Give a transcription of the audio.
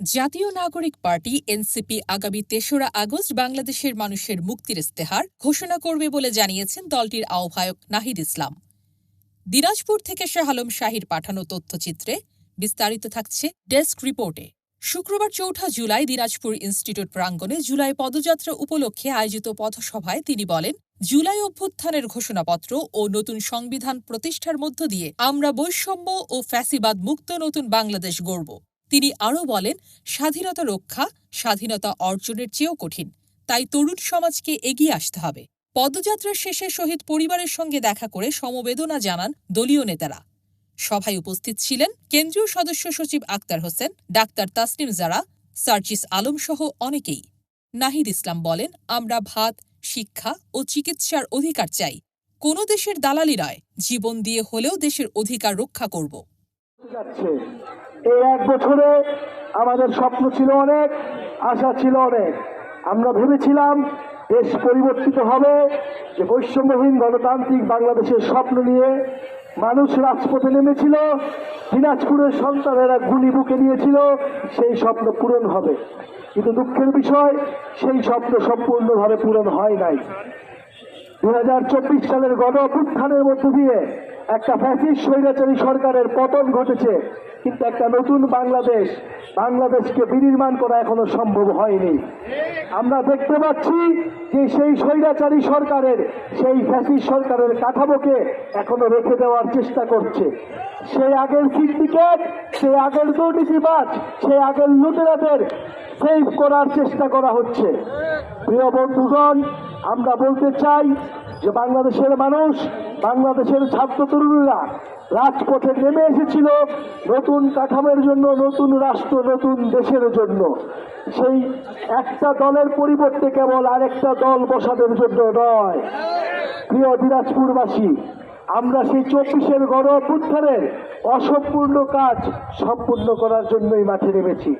জাতীয় নাগরিক party, NCP, আগামী তেসরা আগস্ট বাংলাদেশের মানুষের মুক্তির ইস্তেহার ঘোষণা করবে বলে জানিয়েছেন দলটির আহ্বায়ক নাহিদ ইসলাম। দিনাজপুর থেকে শাহ আলম শাহির পাঠানো তথ্যচিত্রে বিস্তারিত থাকছে ডেস্ক রিপোর্টে। শুক্রবার চৌঠা জুলাই দিনাজপুর ইনস্টিটিউট প্রাঙ্গণে জুলাই পদযাত্রা উপলক্ষে আয়োজিত পথসভায় তিনি বলেন, জুলাই অভ্যুত্থানের ঘোষণাপত্র ও নতুন সংবিধান প্রতিষ্ঠার মধ্য দিয়ে আমরা বৈষম্য ও ফ্যাসিবাদ মুক্ত নতুন বাংলাদেশ গড়ব। তিনি আরও বলেন, স্বাধীনতা রক্ষা, স্বাধীনতা অর্জনের চেয়েও কঠিন। তাই তরুণ সমাজকে এগিয়ে আসতে হবে। পদযাত্রার শেষে শহীদ পরিবারের সঙ্গে দেখা করে সমবেদনা জানান দলীয় নেতারা। সভায় উপস্থিত ছিলেন কেন্দ্রীয় সদস্য সচিব আক্তার হোসেন, ডাক্তার তাসনিম জারা, সার্জিস আলম সহ অনেকেই। নাহিদ ইসলাম বলেন, আমরা ভাত, শিক্ষা ও চিকিৎসার অধিকার চাই। কোনো দেশের দালালি নয়। জীবন দিয়ে হলেও দেশের অধিকার রক্ষা করব। যাচ্ছে। এই এক বছরে আমাদের স্বপ্ন ছিল অনেক, আশা ছিল অনেক। আমরা ভেবেছিলাম দেশ পরিবর্তিত হবে, যে বৈষম্যহীন গণতান্ত্রিক বাংলাদেশের স্বপ্ন নিয়ে মানুষ রাজপথে নেমেছিল, দিনাজপুরের সন্তানেরা গুলি বুকে নিয়েছিল, সেই স্বপ্ন পূরণ হবে। কিন্তু দুঃখের বিষয়, সেই স্বপ্ন সম্পূর্ণভাবে পূরণ হয় নাই। দু হাজার চব্বিশ সালের গণ মধ্য দিয়ে একটা ফ্যাসিস স্বৈরাচারী সরকারের পতন ঘটেছে, কিন্তু একটা নতুন বাংলাদেশ, বাংলাদেশকে বিনির্মাণ করা এখনও সম্ভব হয়নি। আমরা দেখতে পাচ্ছি যে সেই স্বৈরাচারী সরকারের, সেই ফ্যাসিস সরকারের কাঠামোকে এখনও রেখে দেওয়ার চেষ্টা করছে। সেই আগের সিন্ডিকেট সেই আগের দুর্নীতিবাজ সেই আগের লুটেরাদের সেভ করার চেষ্টা করা হচ্ছে। প্রিয় বন্ধুগণ, আমরা বলতে চাই যে বাংলাদেশের মানুষ, বাংলাদেশের ছাত্র তরুণীরা রাজপথে নেমে এসেছিল নতুন কাঠামোর জন্য, নতুন রাষ্ট্র, নতুন দেশের জন্য। সেই একটা দলের পরিবর্তে কেবল আরেকটা দল বসানোর জন্য নয়। প্রিয় দিনাজপুরবাসী, আমরা সেই চব্বিশের গণ অভ্যুত্থানের অসম্পূর্ণ কাজ সম্পূর্ণ করার জন্যই মাঠে নেমেছি।